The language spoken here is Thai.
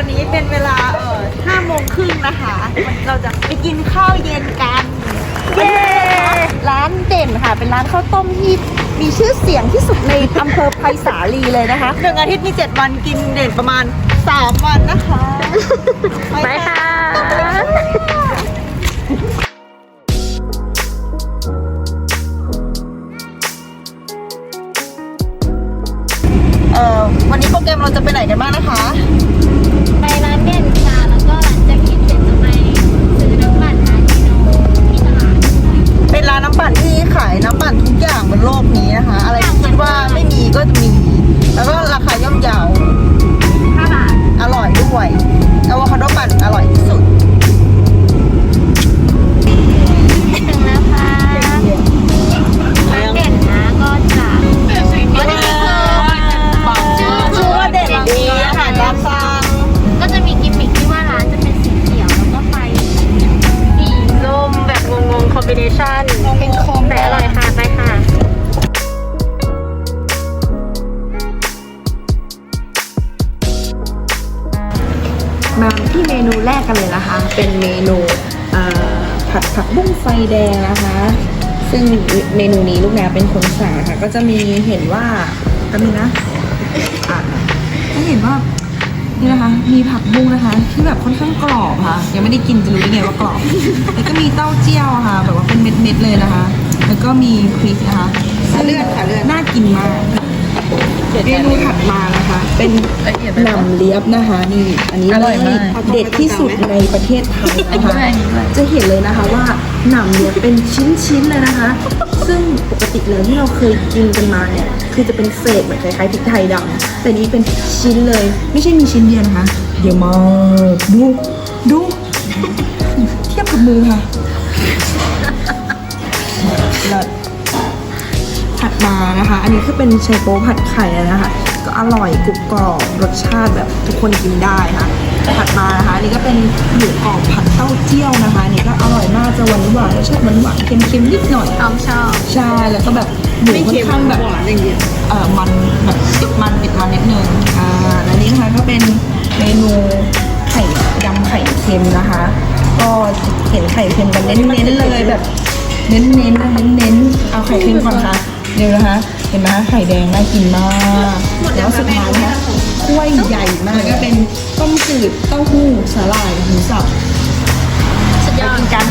วันนี้เป็นเวลาเอ่อ5โมงครึ่งนะคะ เราจะไปกินข้าวเย็นกัน เย้ ร้านเด่นค่ะ เป็นร้านข้าวต้มที่มีชื่อเสียงที่สุดในอำเภอไผ่สาลีเลยนะคะหนึ่งอาทิตย์มี7วันกินเด่นประมาณ3วันนะคะไปค่ะเอ่อวันนี้โปรแกรมเราจะไปไหนกันบ้างนะคะไป ร้านเด่นค่ะแล้วก็หลังจากกินเสร็จจะไปซื้อน้ำปั่นร้านกิโนที่ตลาดเป็นร้านน้ำปั่นที่ขายน้ำปั่นทุกอย่างบนโลกนี้นะคะ อะไรที่คิดว่าไม่มีก็จะมี แล้วก็ราคาย่อมเยา5บาท อร่อยด้วยอะโวคาโดปั่น มาที่เมนูแรกกันเลยนะคะ เป็นเมนูเอ่อผัดผักบุ้งไฟแดงนะคะ ซึ่งเมนูนี้ลูกแมวเป็นคนสั่งนะคะก็จะมีเห็นว่าก็มีนะอะก็เห็นว่านี่นะคะ มีผักบุ้งนะคะ ที่แบบค่อนข้างกรอบค่ะ ยังไม่ได้กินจะรู้ได้ไงว่ากรอบ แล้วก็มีเต้าเจี้ยวค่ะ แบบว่าเป็นเม็ดๆเลยนะคะ แล้วก็มีพริกนะคะซึ่งเลือดค่ะเลือดน่ากินมาก เมนูถัดมานะคะ เป็นหนำเลียบนะคะนี่ อันนี้อร่อยมากเด็ดที่สุดในประเทศไทยนะคะจะเห็นเลยนะคะว่าหนำเลียบเป็นชิ้นๆเลยนะคะ ซึ่งปกติแล้วที่เราเคยกินกันมาเนี่ยคือจะเป็นเศษเหมือนคล้ายๆพริกไทยดำแต่นี้เป็นชิ้นเลย ไม่ใช่มีชิ้นเดียวนะคะเดี๋ยวมากดูดูเทียบกับมือค่ะเลิศผัด มานะคะ อันนี้คือเป็นไชโป๊ผัดไข่นะคะ ก็อร่อยกรุบกรอบรสชาติแบบทุกคนกินได้ค่ะผัดมานะคะอันนี้ก็เป็นหมูกรอบผัดเต้าเจี้ยวนะคะอันนี่ก็อร่อยมากจะหวานหวานๆรสชาติหวานหวานๆเค็มๆนิดหน่อยออมชอบใช่แล้วก็แบบหมูค่อนข้างแบบเอ่อมันแบบติดมันติดมันนิดนึงอ่าและนี้นะคะก็เป็นเมนูไข่ยำไข่เค็มนะคะ ก็เห็นไข่เค็มกันเน้นๆเลยแบบ เน้นๆนะเน้นๆเอาไข่เค็มก่อนค่ะเดี๋ยวนะคะ เห็นไหมไข่แดงน่ากินมาก แล้วสุดท้ายนะคะถ้วยใหญ่มากก็เป็นต้มจืดเต้าหู้สาหร่ายหมูสับ สุดยอดกินกัน